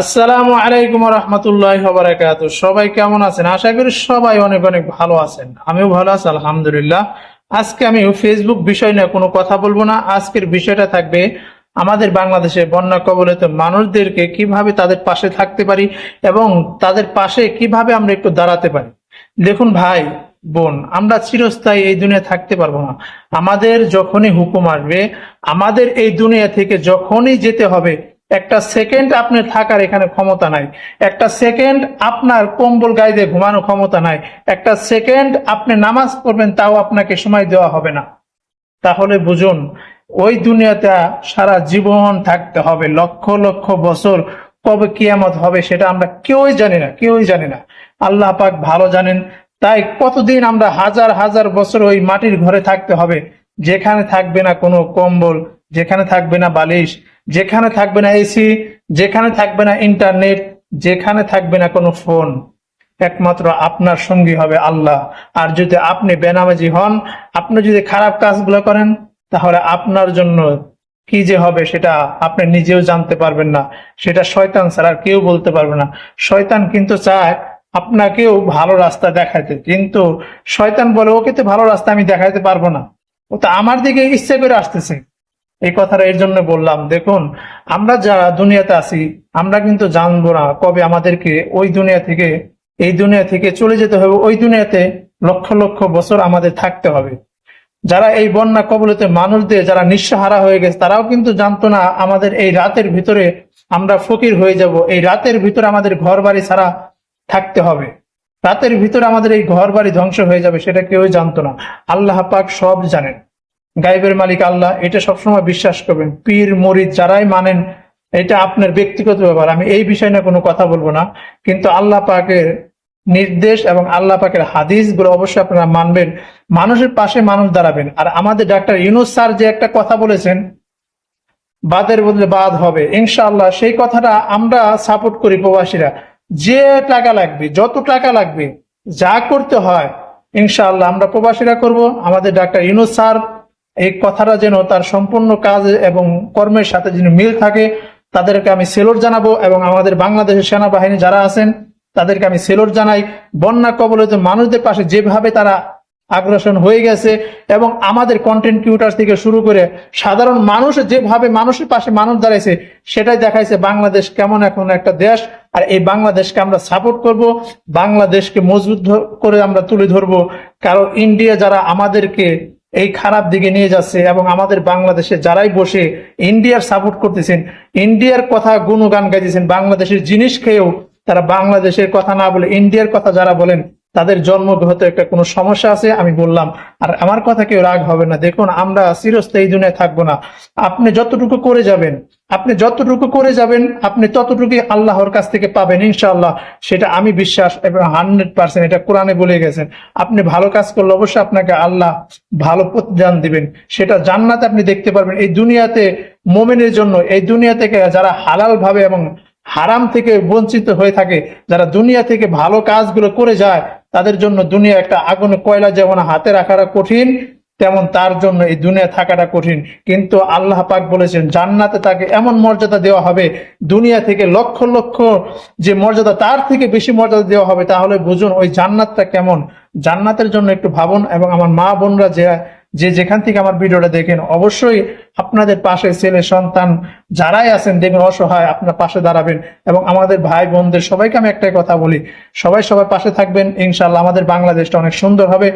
আসসালামু আলাইকুম রহমতুল্লাহ বারাকাতু সবাই কেমন আছেন? আশা করি সবাই অনেক অনেক ভালো আছেন। আমিও ভালো আছি, আলহামদুলিল্লাহ। আজকে আমি ফেসবুক বিষয় নিয়ে কোনো কথা বলব না। আজকের বিষয়টা থাকবে আমাদের বাংলাদেশে বন্যা কবলিত মানুষদেরকে কীভাবে তাদের পাশে থাকতে পারি এবং তাদের পাশে কীভাবে আমরা একটু দাঁড়াতে পারি। দেখুন ভাই, বোন, আমরা চিরস্থায়ী এই দুনিয়া থাকতে পারব না। আমাদের যখনই হুকুম আসবে, আমাদের এই দুনিয়া থেকে যখনই যেতে হবে একটা সেকেন্ড আপনি থাকার এখানে ক্ষমতা নাই। একটা সেকেন্ড আপনার কম্বল গায়ে দিয়ে ঘুমানোর ক্ষমতা নাই। একটা সেকেন্ড আপনি নামাজ পড়বেন, তাও আপনাকে সময় দেওয়া হবে না। তাহলে বুঝুন, ওই দুনিয়াতে সারা জীবন থাকতে হবে, লক্ষ লক্ষ বছর কবে কিয়ামত হবে সেটা আমরা কেউই জানি না, কেউই জানি না। আল্লাহ পাক ভালো জানেন, তাই কতদিন আমরা হাজার হাজার বছর ওই মাটির ঘরে থাকতে হবে, যেখানে থাকবে না কোনো কম্বল, যেখানে থাকবে না বালিশ যেখানে থাকবে না এসি, যেখানে থাকবে না ইন্টারনেট, যেখানে থাকবে না কোনো ফোন, একমাত্র আপনার সঙ্গী হবে আল্লাহ। আর যদি আপনি বেনামাজি হন, আপনি যদি খারাপ কাজগুলো করেন, তাহলে আপনার জন্য কি যে হবে সেটা আপনি নিজেও জানতে পারবেন না। সেটা শয়তান ছাড়া আর কেউ বলতে পারবে না। শয়তান কিন্তু চায় আপনাকেও ভালো রাস্তা দেখাইতে। কিন্তু শয়তান বলে, ওকে তো ভালো রাস্তা আমি দেখাইতে পারব না। ও তো আমার দিকে ইচ্ছে করে আসতেছে। এই কথাটা এর জন্য বললাম, দেখুন, আমরা যারা দুনিয়াতে আছি, আমরা কিন্তু জানব না কবে আমাদেরকে ওই দুনিয়া থেকে, এই দুনিয়া থেকে চলে যেতে হবে, ওই দুনিয়াতে লক্ষ লক্ষ বছর আমাদের থাকতে হবে। যারা এই বন্যা কবলিতে মানুষদের যারা নিঃসহারা হয়ে গেছে, তারাও কিন্তু জানতো না আমাদের এই রাতের ভিতরে আমরা ফকির হয়ে যাব। এই রাতের ভিতরে আমাদের ঘর বাড়ি ছাড়া থাকতে হবে। রাতের ভিতরে আমাদের এই ঘর বাড়ি ধ্বংস হয়ে যাবে, সেটা কেউ জানতো না। আল্লাহ পাক সব জানেন। গাইবের মালিক আল্লাহ, এটা সবসময় বিশ্বাস করবেন। পীর, মরিদ যারাই মানেন, এটা আপনার ব্যক্তিগত ব্যাপার, আমি এই বিষয় না কোনো কথা বলব না। কিন্তু আল্লাহ পাকের নির্দেশ এবং আল্লাহ পাকের হাদিসগুলো অবশ্যই আপনারা মানবেন। মানুষের পাশে মানুষ দাঁড়াবেন। আর আমাদের ডাক্তার ইউনুস স্যার যে একটা কথা বলেছেন, বাদের বদলে বাদ হবে। ইনশাআল্লাহ সেই কথাটা আমরা সাপোর্ট করি প্রবাসীরা। যে টাকা লাগবে, যত টাকা লাগবে, যা করতে হয়, ইনশাআল্লাহ আমরা প্রবাসীরা করব। আমাদের ডাক্তার ইউনুস স্যার এই কথাটা যেন তার সম্পূর্ণ কাজ এবং কর্মের সাথে যেন মিল থাকে, তাদেরকে আমি সেলুট জানাব এবং আমাদের বাংলাদেশের সেনাবাহিনী যারা আছেন, তাদেরকে আমি সেলুট জানাই। বন্যা কবলিত মানুষদের পাশে যেভাবে তারা আগ্রাসন হয়ে গেছে এবং আমাদের কন্টেন্ট ক্রিয়েটার থেকে শুরু করে সাধারণ মানুষ যেভাবে মানুষের পাশে মানুষ দাঁড়াইছে, সেটাই দেখাইছে বাংলাদেশ কেমন এখন একটা দেশ। আর এই বাংলাদেশকে আমরা সাপোর্ট করব, বাংলাদেশকে মজবুত করে আমরা তুলে ধরবো। কারণ ইন্ডিয়া যারা আমাদেরকে এই খারাপ দিকে নিয়ে যাচ্ছে এবং আমাদের বাংলাদেশে যারাই বসে ইন্ডিয়ার সাপোর্ট করতেছেন, ইন্ডিয়ার কথা গুণগান গাইতেছেন, বাংলাদেশের জিনিস খেয়েও তারা বাংলাদেশের কথা না বলে, ইন্ডিয়ার কথা যারা বলেন তাদের জন্মগত একটা কোনো সমস্যা আছে? আমি বললাম, আর, আমার কথা কেউ রাগ হবে না। দেখুন, আমরা চিরস্থায়ী এই দুনিয়ায় থাকব না। আপনি যতটুকু করে যাবেন, আপনি যতটুকু করে যাবেন, আপনি ততটুকু আল্লাহর কাছ থেকে পাবেন, ইনশাআল্লাহ। সেটা আমি বিশ্বাস এবং হান্ড্রেড পার্সেন্ট এটা কোরআনে বলে গেছেন। আপনি ভালো কাজ করলে অবশ্যই আপনাকে আল্লাহ ভালো প্রতিদান দিবেন। সেটা জান্নাত আপনি দেখতে পারবেন। এই দুনিয়াতে মোমেনের জন্য, এই দুনিয়া থেকে যারা হালাল ভাবে এবং হারাম থেকে বঞ্চিত হয়ে থাকে, যারা দুনিয়া থেকে ভালো কাজগুলো করে যায় তাদের জন্য দুনিয়া একটা আগুনে কয়লা যেমন হাতে রাখাটা কঠিন, তেমন তার জন্য এই দুনিয়া থাকাটা কঠিন। কিন্তু আল্লাহ পাক বলেছেন, জান্নাতে তাকে এমন মর্যাদা দেওয়া হবে, দুনিয়া থেকে লক্ষ লক্ষ যে মর্যাদা তার থেকে বেশি মর্যাদা দেওয়া হবে, তাহলে বুঝুন ওই জান্নাতটা কেমন। জান্নাতের জন্য একটু ভাবুন এবং আমার মা বোনরা যে যে যেখান থেকে আমার ভিডিওটা দেখেন, অবশ্যই আপনাদের পাশে ছেলে, সন্তান যারাই আছেন দেখবেন অসহায়, আপনার পাশে দাঁড়াবেন। এবং আমাদের ভাই, বোনদের সবাইকে আমি একটাই কথা বলি, সবাই সবাই পাশে থাকবেন ইনশাল্লাহ আমাদের বাংলাদেশটা অনেক সুন্দর হবে।